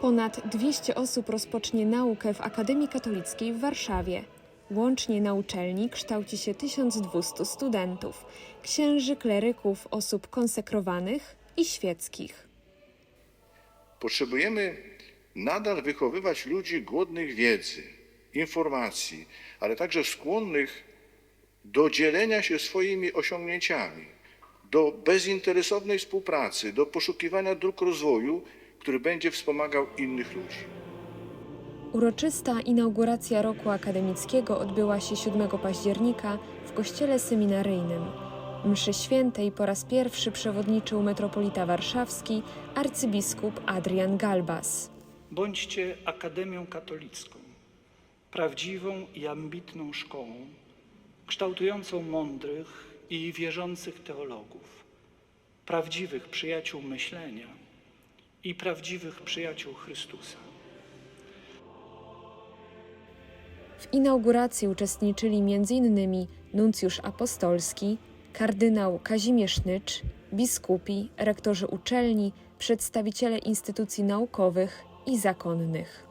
Ponad 200 osób rozpocznie naukę w Akademii Katolickiej w Warszawie. Łącznie na uczelni kształci się 1200 studentów, księży, kleryków, osób konsekrowanych i świeckich. Potrzebujemy nadal wychowywać ludzi głodnych wiedzy, informacji, ale także skłonnych do dzielenia się swoimi osiągnięciami, do bezinteresownej współpracy, do poszukiwania dróg rozwoju, który będzie wspomagał innych ludzi. Uroczysta inauguracja roku akademickiego odbyła się 7 października w kościele seminaryjnym. Mszy świętej po raz pierwszy przewodniczył metropolita warszawski arcybiskup Adrian Galbas. Bądźcie Akademią Katolicką, prawdziwą i ambitną szkołą, kształtującą mądrych i wierzących teologów, prawdziwych przyjaciół myślenia i prawdziwych przyjaciół Chrystusa. W inauguracji uczestniczyli m.in. nuncjusz apostolski, kardynał Kazimierz Nycz, biskupi, rektorzy uczelni, przedstawiciele instytucji naukowych i zakonnych.